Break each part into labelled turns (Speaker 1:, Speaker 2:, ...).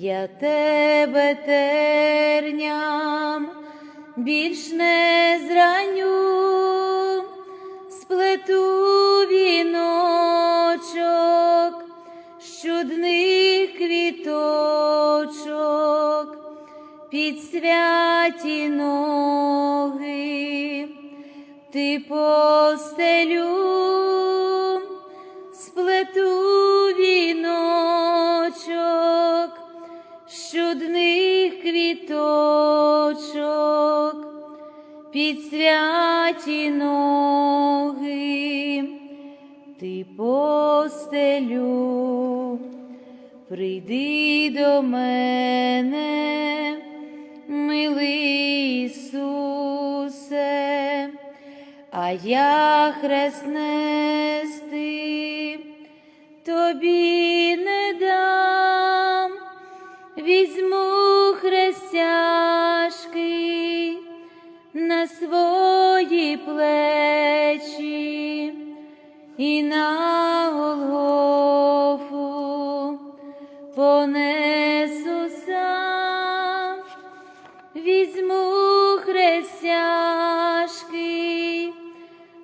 Speaker 1: я тебе терням більш не зраню, сплету віночок з чудних квіточок під святі ноги. Ти постелю, святі ноги ти постелю. Прийди до мене, милий Ісусе, а я хрест нести тобі не свої плечі і на Голгофу понесу сам, візьму хрестяшки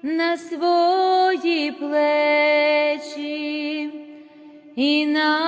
Speaker 1: на свої плечі і на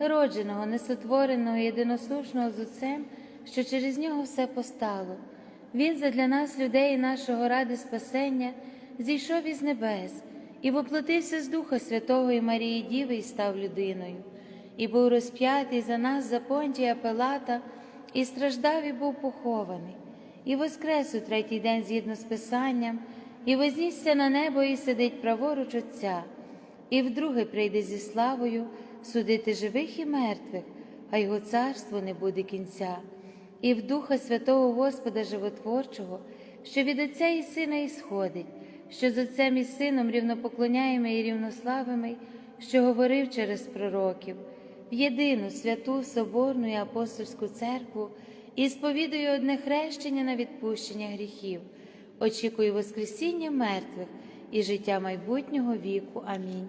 Speaker 1: родженого, несотвореного, єдиносушного з Отцем, що через нього все постало. Він задля нас, людей, і нашого ради спасення, зійшов із небес і воплотився з Духа Святого Марії Діви і став людиною, і був розп'ятий за нас за понтія Пилата, і страждав, і був похований, і воскрес у третій день згідно з Писанням, і вознісся на небо, і сидить праворуч Отця. і вдруге прийде зі славою судити живих і мертвих, а його царство не буде кінця, і в Духа Святого Господа Животворчого, що від Отця і Сина ісходить, що з Отцем і Сином рівнопоклоняємо і рівнославими, що говорив через пророків, в єдину святу Соборну і апостольську церкву і сповідую одне хрещення на відпущення гріхів, очікую Воскресіння мертвих і життя майбутнього віку. Амінь.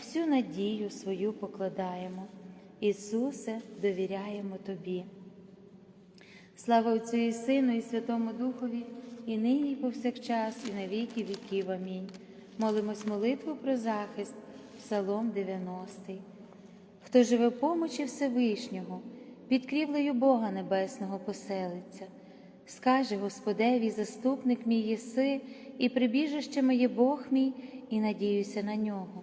Speaker 1: всю надію свою покладаємо. Ісусе, довіряємо Тобі. Слава Отцю і Сину, і Святому Духові, і нині, і повсякчас, і на віки віків. Амінь. Молимось молитву про захист, Псалом 90. Хто живе в помочі Всевишнього, під крівлею Бога Небесного поселиться, скаже Господеві, заступник мій єси, і прибіжище моє Бог мій, і надіюся на нього,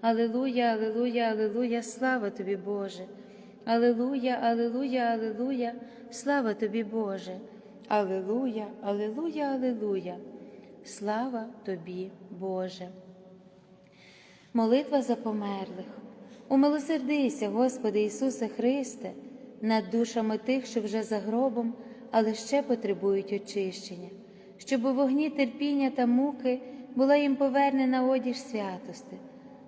Speaker 1: Аллилуйя, Аллилуйя, Аллилуйя, слава тобі, Боже. Аллилуйя, Аллилуйя, Аллилуйя, слава тобі, Боже. Аллилуйя, Аллилуйя, Аллилуйя, слава тобі, Боже. Молитва за померлих. Умилосердися, Господи Ісусе Христе, над душами тих, що вже за гробом, але ще потребують очищення, щоб у вогні терпіння та муки була їм повернена одіж святости.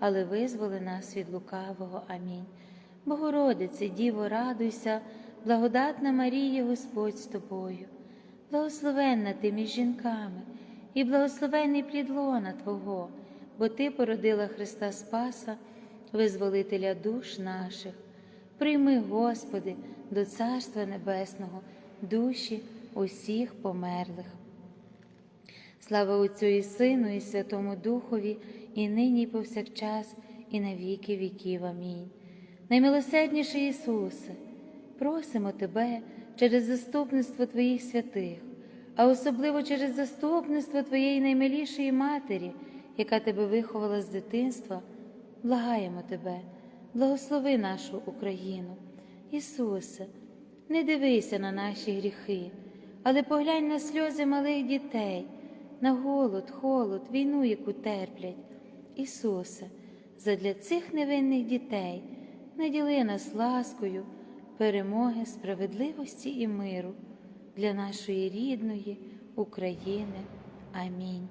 Speaker 1: але визволи нас від лукавого. Амінь. Богородице, Діво, радуйся, благодатна Марія, Господь з тобою, благословенна ти між жінками, і благословенний плід лона Твого, бо Ти породила Христа Спаса, визволителя душ наших. Прийми, Господи, до Царства Небесного, душі усіх померлих. Слава Отцю і Сину, і Святому Духові, і нині, і повсякчас, і на віки віків. Амінь. Наймилосердніший Ісусе, просимо Тебе через заступництво Твоїх святих, а особливо через заступництво Твоєї наймилішої Матері, яка Тебе виховала з дитинства, благаємо Тебе, благослови нашу Україну. Ісусе, не дивися на наші гріхи, але поглянь на сльози малих дітей, на голод, холод, війну, яку терплять. Ісусе, задля цих невинних дітей наділи нас ласкою, перемоги, справедливості і миру для нашої рідної України. Амінь.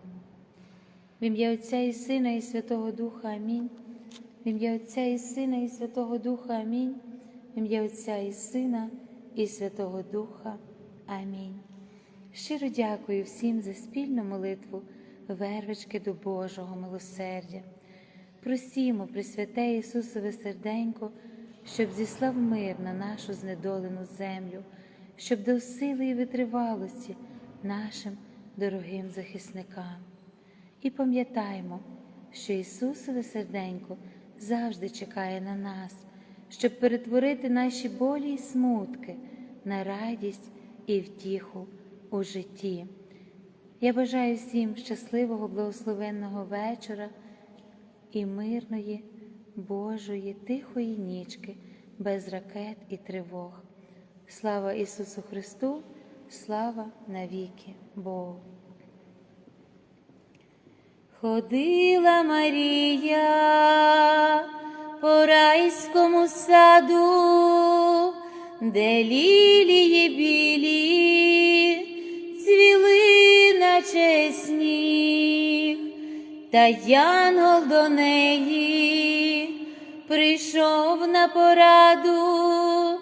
Speaker 1: В ім'я Отця і Сина, і Святого Духа Амінь. В ім'я Отця і Сина, і Святого Духа Амінь. В ім'я Отця і Сина, і Святого Духа. Амінь. Щиро дякую всім за спільну молитву, вервички до Божого милосердя. Просімо, Пресвяте Ісусове серденько, щоб зіслав мир на нашу знедолену землю, щоб дав сили і витривалості нашим дорогим захисникам. І пам'ятаймо, що Ісусове серденько завжди чекає на нас, щоб перетворити наші болі і смутки на радість і втіху у житті. Я бажаю всім щасливого, благословенного вечора і мирної, Божої, тихої нічки, без ракет і тривог. Слава Ісусу Христу, слава навіки Богу. Ходила Марія по райському саду, де лілії білі цвіли наче сніг, та янгол до неї прийшов на пораду,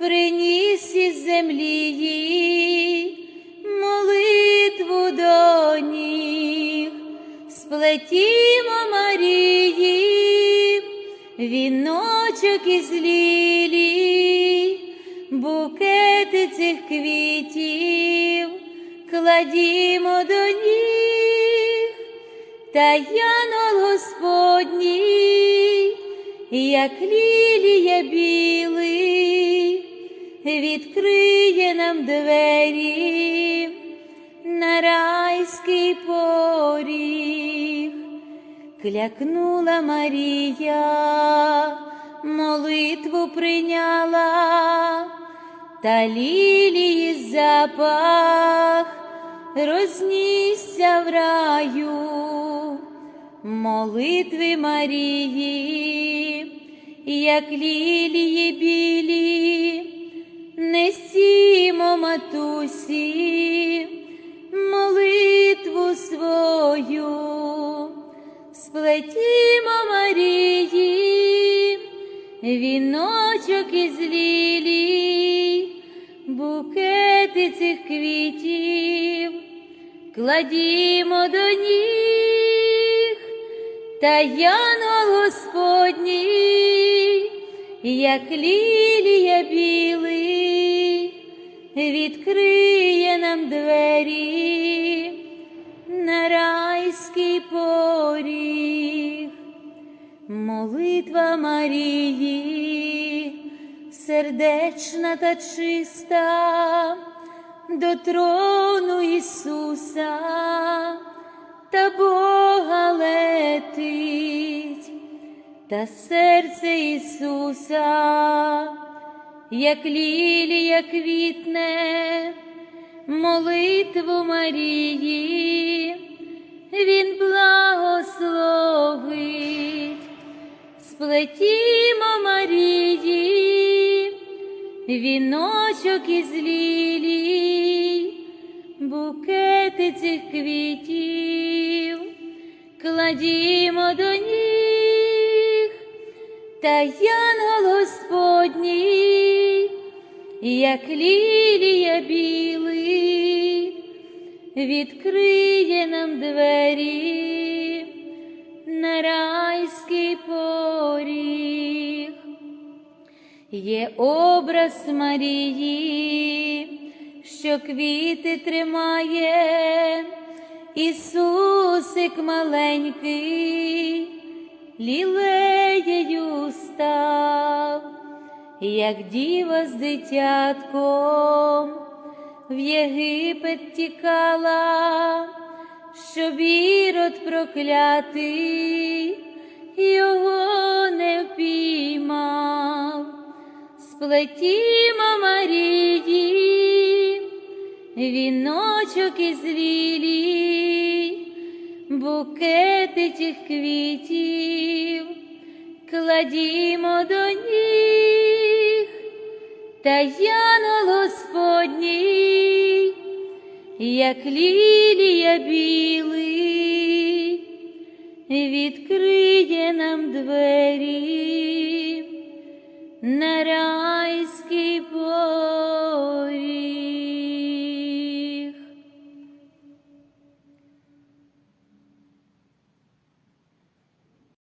Speaker 1: приніс із землі їй молитву до ніг, сплетімо Марії, віночок із лілій, букети цих квітів кладімо до ніг, та янол Господній, як лілія білий, відкриє нам двері на райський поріг, клякнула Марія, молитву прийняла, та лілії запах рознісся в раю, молитви Марії, як лілії білі, несімо матусі, молитву свою, сплетімо Марії, віночок із лілій, кладімо до ніг, та янгол Господній, як лілія білий, відкриє нам двері на райський поріг. Молитва Марії, сердечна та чиста, до трону Ісуса та Бога летить, та серце Ісуса, як лілія квітне, молитву Марії, Він благословить, сплетімо Марії, віночок із лілій, букети цих квітів, кладімо до ніг, та янгол Господній, як лілія білий, відкриє нам двері на райський поріг. Є образ Марії, що квіти тримає, Ісусик маленький, лілеєю став, як діва з дитятком в Єгипет тікала, щоб ірод проклятий його не впіймав. Сплетімо Марії, віночок із лілій, букети тих квітів, кладімо до ніг, та янгол Господній, як лілія білий, відкриє нам двері на райський поріг.